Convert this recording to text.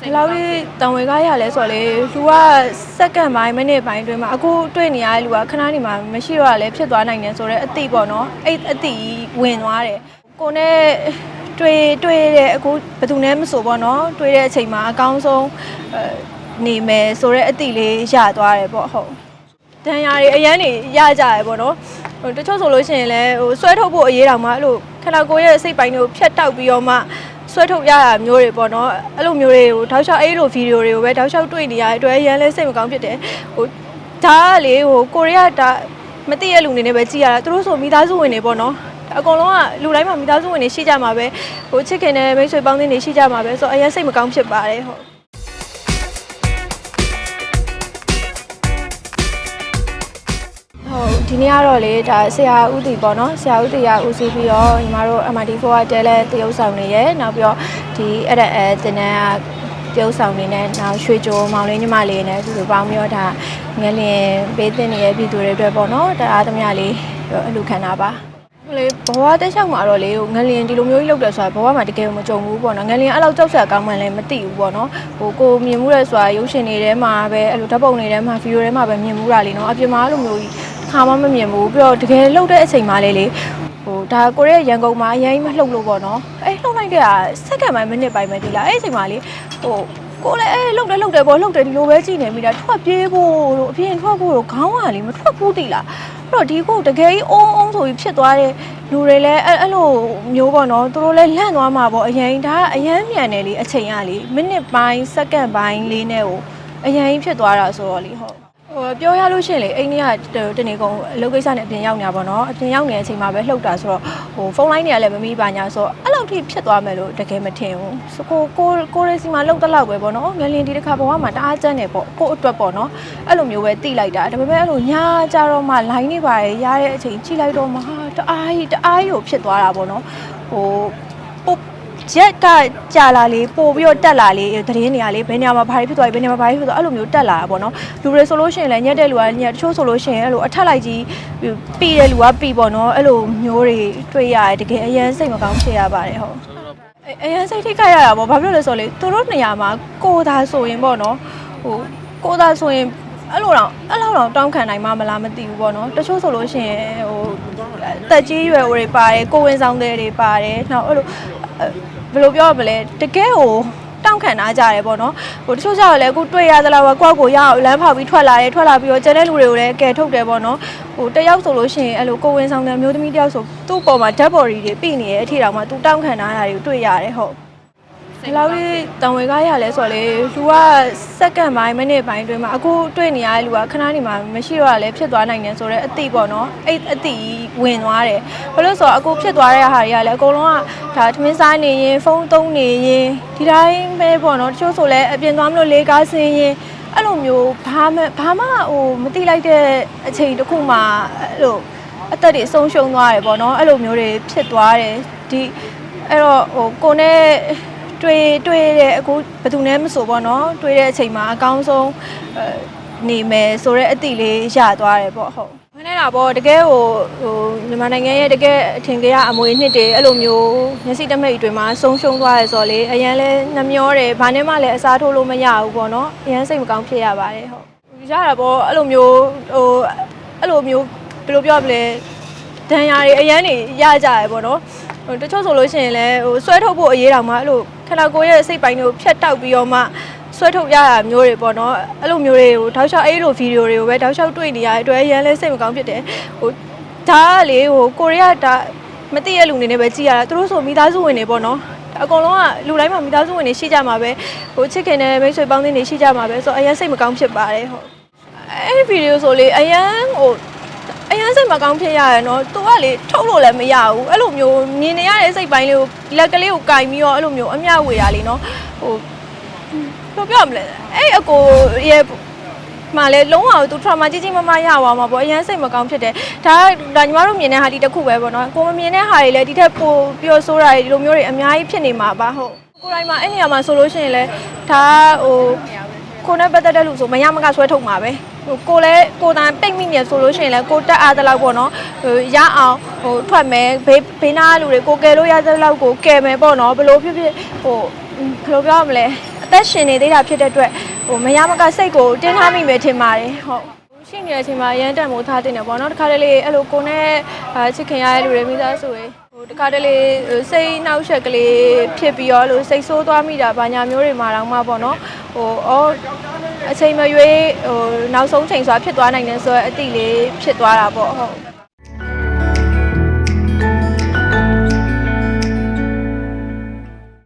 ဘယ်လောက်ကြီးတံဝေကားရလဲဆိုတော့လေလူကစက္ကန့်ပိုင်းမိနစ်ပိုင်းအတွင်းမှာအခုတွေ့နေရတဲ့လူကခဏနေမှာမရှိတော့လည်းဖြစ်သွားနိုင်တယ်ဆိုတော့အတိပေါ့နော်အဲ့အတိဝင်သွားတယ်ကိုနဲ့တွေ့တွေ့တဲ့အခုဘယ်သူနဲ့မဆိုပေါ့နော်တွေ့တဲ့အချိန်မှာအကောင်းဆုံးအဲနေမယ်ဆိုတော့အတိလေးရသွားတယ်ပေါ့ဟုတ်တန်ရာတွေအရန်နေရကြရပေါ့နော်ဟိုတချို့ဆိုလို့ရှိရင်လည်းဟိုဆွဲထုတ်ဖို့အရေးတောင်မှအဲ့လိုခန္ဓာကိုယ်ရဲ့စိတ်ပိုင်းတွေကိုဖြတ်တောက်ပြီးတော့မှ ဆွဲထုတ်ရတာမျိုးတွေပေါ့နော်အဲ့လိုမျိုးတွေကိုတောက်လျှောက်အဲ့လိုဗီဒီယိုတွေကိုပဲတောက်လျှောက်တွေ့နေရတဲ့အတွက်အရန်လဲစိတ်မကောင်းဖြစ်တယ်ဟိုဒါကလေဟိုကိုရီးယားဒါမသိရလူနေနဲ့ပဲကြည်ရတာသူတို့ဆိုမိသားစုဝင်တွေပေါ့နော်အကုန်လုံးကလူတိုင်းမှာမိသားစုဝင်တွေရှိကြမှာပဲဟိုချစ်ခင်တဲ့မိတ်ဆွေပေါင်းသင်းတွေရှိကြမှာပဲဆိုတော့အရန်စိတ်မကောင်းဖြစ်ပါတယ်ဟုတ် ဟုတ်ဒီနေ့ကတော့လေဒါဆရာဦးတီပေါ့နော်ဆရာဦးတီကဦးစီးပြီးတော့ညီမတို့ MRT4 ကတဲလဲတရုပ်ဆောင်နေရဲနောက်ပြီးတော့ဒီအဲ့ဒါအဲတင်တန်းကတရုပ်ဆောင်နေနဲ့နောက်ရွှေကြိုးမောင်လေးညီမလေးနဲ့သူတို့ပေါင်းပြီးတော့ဒါငလင်ပေးတင်နေတဲ့ပြည်သူတွေအတွက်ပေါ့နော်တအားသမျှလေးအလူခံတာပါလေဘဝတက်လျှောက်မှာတော့လေငလင်ဒီလိုမျိုးကြီးလုပ်တယ်ဆိုတာဘဝမှာတကယ်မကြုံဘူးပေါ့နော်ငလင်အဲ့လောက်ကြောက်စရာကောင်းမှလည်းမသိဘူးပေါ့နော်ဟိုကိုမြင်မှုရဲဆိုတာရုပ်ရှင်တွေထဲမှာပဲအဲ့လိုဓာတ်ပုံတွေထဲမှာဗီဒီယိုထဲမှာပဲမြင်မှုတာလေနော်အပြင်မှာအဲ့လိုမျိုးကြီး ခါမှမမြင်ဘူးပြီးတော့တကယ်လှုပ်တဲ့အချိန်မှာလေလေဟိုဒါကိုရဲရန်ကုန်မှာအရင်မလှုပ်လို့ပေါ့နော်အဲ့လှုပ်လိုက်တဲ့ကစက္ကန့်ပိုင်းမိနစ်ပိုင်းပဲဒီလားအဲ့အချိန်မှာလေဟိုကိုလည်းအဲလှုပ်တယ်လှုပ်တယ်ပေါ့လှုပ်တယ်ဒီလိုပဲကြည့်နေမိတာထွက်ပြေးဖို့လို့အပြင်ထွက်ဖို့လို့ခေါင်းကလေမထွက်ဘူးတိလားအဲ့တော့ဒီကိုတကယ်ကြီးအုံးအုံးဆိုပြီးဖြစ်သွားတဲ့လူတွေလည်းအဲ့အဲ့လိုမျိုးပေါ့နော်သူတို့လည်းလန့်သွားမှာပေါ့အရင်ဒါကအရင်မြန်တယ်လေအချိန်ကလေမိနစ်ပိုင်းစက္ကန့်ပိုင်းလေးနဲ့ကိုအရင်ဖြစ်သွားတာဆိုတော့လေဟုတ် ဟိုပြောရလို့ရှိရင်လေအိန္ဒိယတနေကုန်အလုပ်ကိစ္စနဲ့အပြင်ရောက်နေတာပေါ့နော်အပြင်ရောက်နေတဲ့အချိန်မှာပဲလှုပ်တာဆိုတော့ဟိုဖုန်းလိုင်းတွေကလည်းမမိပါညာဆိုတော့အဲ့လောက်ထိဖြစ်သွားမယ်လို့တကယ်မထင်ဘူးစကိုကိုကိုရေးစီမှာလှုပ်တက်လောက်ပဲပေါ့နော်ငလင်ဒီတစ်ခါဘဝမှာတအားကျန်းနေပေါ့ကိုအတွက်ပေါ့နော်အဲ့လိုမျိုးပဲတိလိုက်တာဒါပေမဲ့အဲ့လိုညာကြတော့မှ line နေပါရရတဲ့အချိန်ကြည့်လိုက်တော့မှဟာတအားကြီးတအားကြီးကိုဖြစ်သွားတာပေါ့နော်ဟိုပို ရက်ကကြာလာလေပို့ပြီးတော့တက်လာလေသတင်းတွေကလေဘယ်နေရာမှာဘာတွေဖြစ်သွားပြီဘယ်နေရာမှာဘာတွေဖြစ်သွားအဲ့လိုမျိုးတက်လာတာပေါ့နော်လူတွေဆိုလို့ရှိရင်လည်းညက်တဲ့လူကညက်တချို့ဆိုလို့ရှိရင်အဲ့လိုအထက်လိုက်ကြီးပြီးတဲ့လူကပြီးပေါ့နော်အဲ့လိုမျိုးတွေတွေ့ရတယ်တကယ်အရန်စိတ်မကောင်းဖြစ်ရပါတယ်ဟုတ်အရန်စိတ်ထိခိုက်ရတာပေါ့ဘာဖြစ်လို့လဲဆိုတော့လေသူတို့နေရာမှာကိုသာဆိုရင်ပေါ့နော်ဟိုကိုသာဆိုရင်အဲ့လိုတော့အဲ့လောက်တော့တောင်းခံနိုင်မှမလားမသိဘူးပေါ့နော်တချို့ဆိုလို့ရှိရင်ဟိုတက်ကြီးရွယ်တွေပါတယ်ကိုဝင်ဆောင်တဲ့တွေပါတယ်နောက်အဲ့လို ဘယ်လိုပြောရမလဲတကယ်ဟိုတောင်းခံနာကြတယ်ပေါ့နော်ဟိုတချို့ကျတော့လည်းအခုတွေ့ရသလားကကိုယ့်ကိုရအောင်လမ်းဖောက်ပြီးထွက်လာတယ်ထွက်လာပြီးတော့ကျန်တဲ့လူတွေကိုလည်းကယ်ထုတ်တယ်ပေါ့နော်ဟိုတယောက်ဆိုလို့ရှိရင်အဲ့လိုကိုဝင်ဆောင်တဲ့မျိုးသမီးတယောက်ဆိုသူ့ပေါ်မှာ dead body တွေပြိနေတဲ့အထီတောင်မှသူတောင်းခံနာတာတွေကိုတွေ့ရတယ်ဟုတ် ဘယ်လောက်ကြီးတံဝေကားရလဲဆိုတော့လေလူကစက္ကန့်ပိုင်းမိနစ်ပိုင်းအတွင်းမှာအခုတွေ့နေရတဲ့လူကခဏနေမှာမရှိတော့လည်းဖြစ်သွားနိုင်တယ်ဆိုတော့အတိပေါ့နော်အဲ့အတိဝင်သွားတယ်ဘာလို့ဆိုတော့အခုဖြစ်သွားတဲ့ဟာတွေကလည်းအကုန်လုံးကဒါထမင်းစားနေရင်ဖုန်းသုံးနေရင်ဒီတိုင်းပဲပေါ့နော်တချို့ဆိုလည်းအပြင်သွားမလို့လေကားဆင်းရင်အဲ့လိုမျိုးဘာမှဘာမှဟိုမတိလိုက်တဲ့အချိန်တစ်ခုမှအဲ့လိုအသက်တွေဆုံးရှုံးသွားတယ်ပေါ့နော်အဲ့လိုမျိုးတွေဖြစ်သွားတယ်ဒီအဲ့တော့ဟိုကိုနဲ့ တွေ့တွေ့တဲ့အခုဘယ်သူနဲ့မဆိုပေါ့နော်တွေ့တဲ့အချိန်မှာအကောင်းဆုံးအဲနေမယ်ဆိုတော့အတိလေးရသွားတယ်ပေါ့ဟုတ်ခနဲ့တာပေါ့တကယ်ဟိုဟိုမြန်မာနိုင်ငံရဲ့တကယ်အထင်ကြီးအမွေနှစ်တွေအဲ့လိုမျိုးမျက်စိတမိတ်တွေမှာဆုံးရှုံးသွားရဆိုတော့လေအရန်လဲနှမျောတယ်ဘာနဲ့မှလည်းအစားထိုးလို့မရဘူးပေါ့နော်အရန်စိတ်မကောင်းဖြစ်ရပါတယ်ဟုတ်ရတာပေါ့အဲ့လိုမျိုးဟိုအဲ့လိုမျိုးဘယ်လိုပြောရမလဲဒဏ်ရာတွေအရန်နေရကြရပေါ့နော် ဟိုတချို့ဆိုလို့ရှိရင်လည်းဟိုဆွဲထုတ်ဖို့အရေးတောင်မှအဲ့လိုခန္ဓာကိုယ်ရဲ့စိတ်ပိုင်းတွေကိုဖြတ်တောက်ပြီးတော့မှဆွဲထုတ်ရတာမျိုးတွေပေါ့နော်အဲ့လိုမျိုးတွေကိုတောက်လျှောက်အဲ့လိုဗီဒီယိုတွေကိုပဲတောက်လျှောက်တွေ့နေရတဲ့အတွက်အရန်လဲစိတ်မကောင်းဖြစ်တယ်ဟိုဒါကလေဟိုကိုရီးယားဒါမသိရလူနေနဲ့ပဲကြည်ရတာသူတို့ဆိုမိသားစုဝင်တွေပေါ့နော်အကုန်လုံးကလူတိုင်းမှာမိသားစုဝင်တွေရှိကြမှာပဲဟိုချစ်ခင်တဲ့မိတ်ဆွေပေါင်းသင်းတွေရှိကြမှာပဲဆိုတော့အရန်စိတ်မကောင်းဖြစ်ပါတယ်ဟုတ်အဲ့ဒီဗီဒီယိုဆိုလေအရန်ဟို အရန်စိတ်မကောင်းဖြစ်ရရနော်သူကလေထုတ်လို့လည်းမရဘူးအဲ့လိုမျိုးမြင်နေရတဲ့စိတ်ပိုင်းလေးကိုလက်ကလေးကိုကင်ပြီးတော့အဲ့လိုမျိုးအမျှဝေတာလေနော်ဟိုဘယ်လိုပြောမလဲအဲ့အကိုရဲ့မှလည်းလုံးဝသူ trauma ကြီးကြီးမမရသွားမှာပေါ့အရင်စိတ်မကောင်းဖြစ်တယ်ဒါဒါညီမတို့မြင်တဲ့ဟာဒီတစ်ခုပဲပေါ့နော်ကိုမမြင်တဲ့ဟာတွေလည်းဒီထက်ပိုပြောဆိုးတာတွေဒီလိုမျိုးတွေအများကြီးဖြစ်နေမှာပါဟုတ်ကိုယ်တိုင်မှာအဲ့နေရာမှာဆိုလို့ရှိရင်လည်းဒါဟို ကိုနဲ့ပတ်သက်တဲ့လူဆိုမရမကဆွဲထုတ်မှာပဲဟိုကိုလည်းကိုတန်ပိတ်မိနေဆိုလို့ရှိရင်လည်းကိုတက်အားတလောက်ပေါ့နော်ဟိုရအောင်ဟိုထွက်မယ်ဘေးဘေးနာလူတွေကိုကယ်လို့ရတဲ့လောက်ကိုကယ်မယ်ပေါ့နော်ဘယ်လိုဖြစ်ဖြစ်ဟိုဘယ်လိုပြောရမလဲသက်ရှင်နေသေးတာဖြစ်တဲ့အတွက်ဟိုမရမကစိတ်ကိုတင်းထားမိမယ်ထင်ပါတယ်ဟုတ်ရှိနေတဲ့အချိန်မှာရမ်းတန်မိုးထားတင်တယ်ပေါ့နော်တခါတလေအဲ့လိုကိုနဲ့အာချစ်ခင်ရတဲ့လူတွေမိသားစုတွေဟို တခါတလေဟိုစိတ်နှောက်ယှက်ကလေးဖြစ်ပြီးတော့လို့စိတ်ဆိုးသွားမိတာဘာညာမျိုးတွေမှာတော့မှပေါ့နော်ဟိုအော်အချိန်မရွေးဟိုနောက်ဆုံးချိန်ဆိုတာဖြစ်သွားနိုင်တယ်ဆိုတော့အတိလေးဖြစ်သွားတာပေါ့ဟုတ်